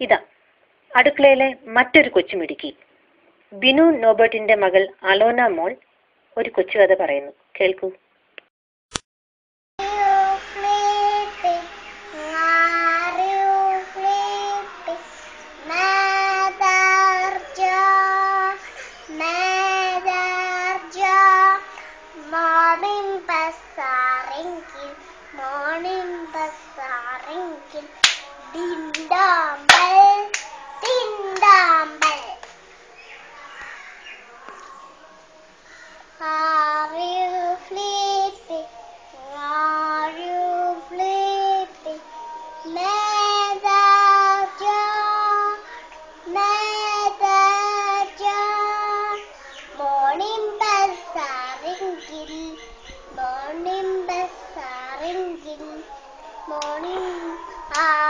ഇതാ അടുക്കളയിലെ മറ്റൊരു കൊച്ചുമിടുക്കി ബിനു നോബർട്ടിന്റെ മകൾ അലോന മോൾ ഒരു കൊച്ചുകഥ പറയുന്നു കേൾക്കൂ Morning morning തിണ്ടാമ്പൽ തിണ്ടാമ്പൽ Are you sleeping? Are you sleeping? Mother John, Mother John. Morning bells are ringing. Morning bells are ringing. Morning. Ah.